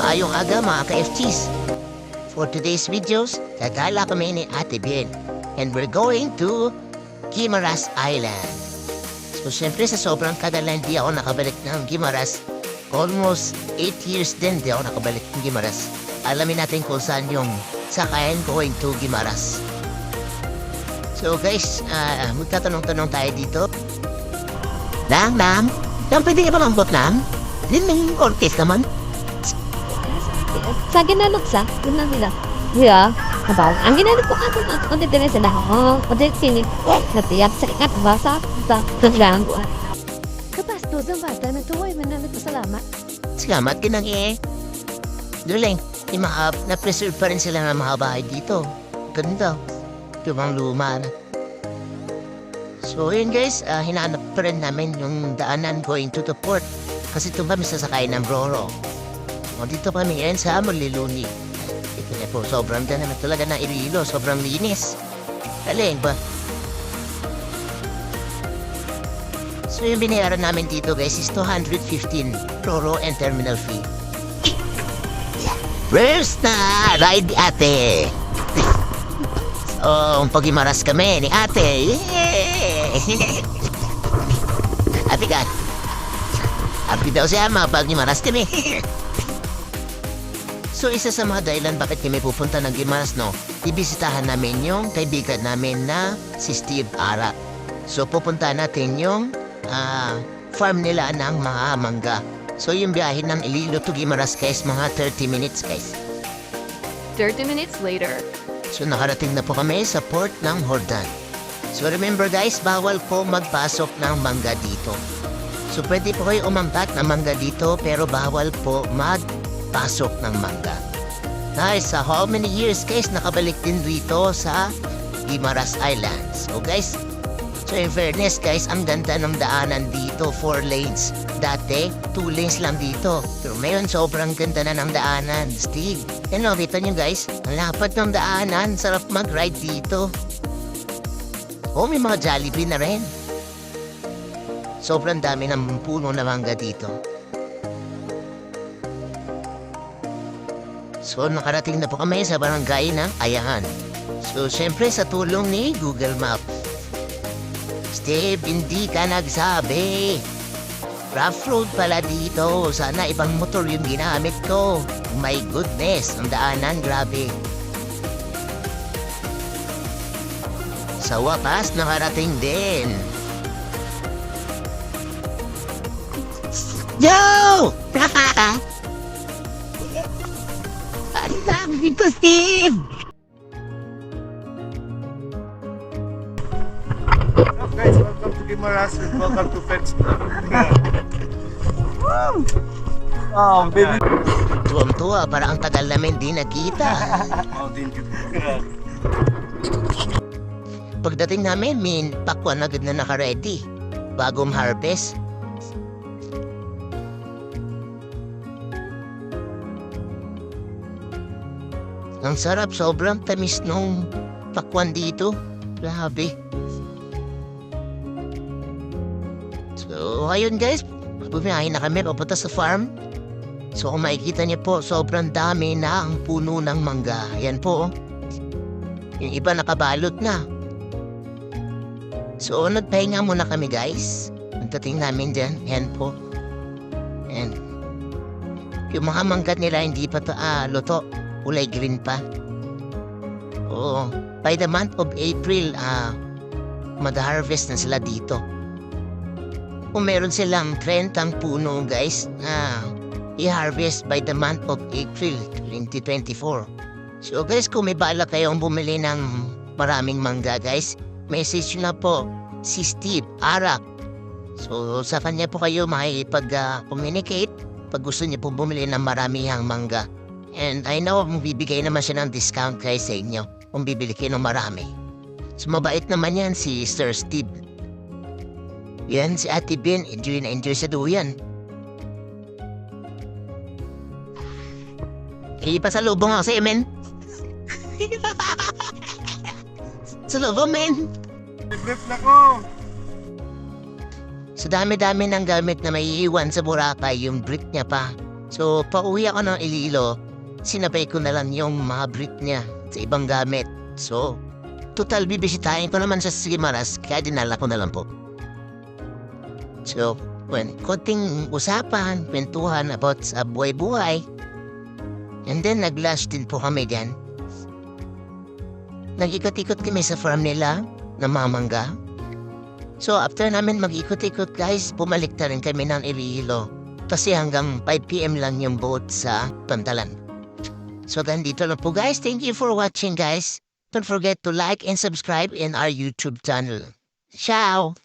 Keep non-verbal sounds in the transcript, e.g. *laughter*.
Maayong aga mga ka-FTs. For today's videos, gagala kami ni Ate Bien. And we're going to Guimaras Island. So syempre sa sobrang tagal na hindi ako nakabalik ng Guimaras, almost 8 years din hindi ako nakabalik ng Guimaras. Alamin natin kung saan yung sakayan going to Guimaras. So guys, ah magtatanong-tanong tayo dito. Nang, Nam? Nam, pwede ka ba mambot, Nam? Din may orkes naman. Sa ginanot sa, yun lang nila. Yeah, kabaw. Ang ginanot ko ato at kung dito na sila, oh, kung dito sinit, natiyap sa ikat, basa, sa. Kapasto, sa bata na tuway, manamit pasalamat. Salamat kinang eh. Duling, mga na-preserve pa rin sila ng mga bahay dito. Ganda. Lumang luma na. So yun guys, ah, hinahanap pa rin namin yung daanan going to the port. Kasi ito kami sasakay ng Roro. O dito kami ngayon sa Muliluni. Ito na po, sobrang naman talaga ng Iloilo. Sobrang linis. Galing ba? So yung binayaran namin dito guys is 215 Roro and terminal fee. Where's na ride ate? *laughs* Oh, pagimaras kami ni ate. *laughs* Ate ka. Happy daw siya mapagimaras kami. *laughs* so isa sa mga dahilan bakit kami pupunta ng Gimaras no, ibisitahan namin yung kaibigan namin na si Steve Ara. So pupunta natin yung ah, farm nila ng mga mangga. So yung biyahe ng Iloilo to Gimaras guys, mga 30 minutes guys. 30 minutes later. So nakarating na po kami sa port ng Hordan. So remember guys, bawal po magpasok ng mangga dito. So pwede po kayo umangkat ng mangga dito pero bawal po magpasok ng mangga. Guys, sa how many years guys nakabalik din dito sa Guimaras Islands. So guys, so in fairness guys, ang ganda ng daanan dito, 4 lanes. Dati, 2 lanes lang dito. Pero ngayon, sobrang ganda na ng daanan. Steve, yan o, kita nyo guys, ang lapad ng daanan, sarap mag-ride dito. Oh, may mga Jollibee na rin. Sobrang dami ng puno na mangga dito. So, nakarating na po kami sa barangay ng Ayahan. So, syempre sa tulong ni Google Map. Steve, hindi ka nagsabi. Rough road pala dito. Sana ibang motor yung ginamit ko. My goodness, ang daanan, grabe. Sa wakas, nakarating din. Yo! *laughs* Dami dito, Steve! Up guys, welcome to Gimaras and welcome to Feds. oh, baby. Tuwang-tuwa, para ang tagal namin di nakita. Oh, din Pagdating namin, min, pakwan agad na naka-ready. Bagong harvest. Ang sarap, sobrang tamis nung pakwan dito. Grabe. So, ayun guys. Bumiyahin na kami papunta sa farm. So, kung makikita niyo po, sobrang dami na ang puno ng mangga. Yan po. oh. Yung iba nakabalot na. So, nagpahinga muna kami guys. Pagdating namin dyan, yan po. And yung mga mangga nila hindi pa to, ah, luto. Kulay green pa. Oo. By the month of April, ah, mag-harvest na sila dito. Kung meron silang 30 puno guys, ah, i-harvest by the month of April 2024. So guys, kung may bala kayong bumili ng maraming mangga guys, message na po si Steve Arak. So sa kanya po kayo makikipag-communicate pag gusto niyo po bumili ng maramihang mangga. And I know bibigay naman siya ng discount guys sa inyo kung bibili kayo ng marami. So mabait naman yan si Sir Steve. Yan si Ate Ben, enjoy na enjoy sa duyan. Ipasalubong ako sa'yo, men. *laughs* Salubong, men. Brief na ko. Sa dami-dami ng gamit na may iiwan sa Boracay, yung brick niya pa. So, pauwi ako ng Iloilo, sinabay ko na lang yung mga brief niya sa ibang gamit. So, total bibisitahin ko naman sa Simaras, kaya dinala ko na lang po. So, when konting usapan, kwentuhan about sa buhay-buhay. And then, nag-lunch din po kami dyan. Nag-ikot-ikot kami sa farm nila na mamangga. So, after namin mag-ikot-ikot, guys, bumalik na rin kami ng Iloilo. Kasi hanggang 5pm lang yung boat sa Pantalan. So, ganito lang po, guys. Thank you for watching, guys. Don't forget to like and subscribe in our YouTube channel. Ciao!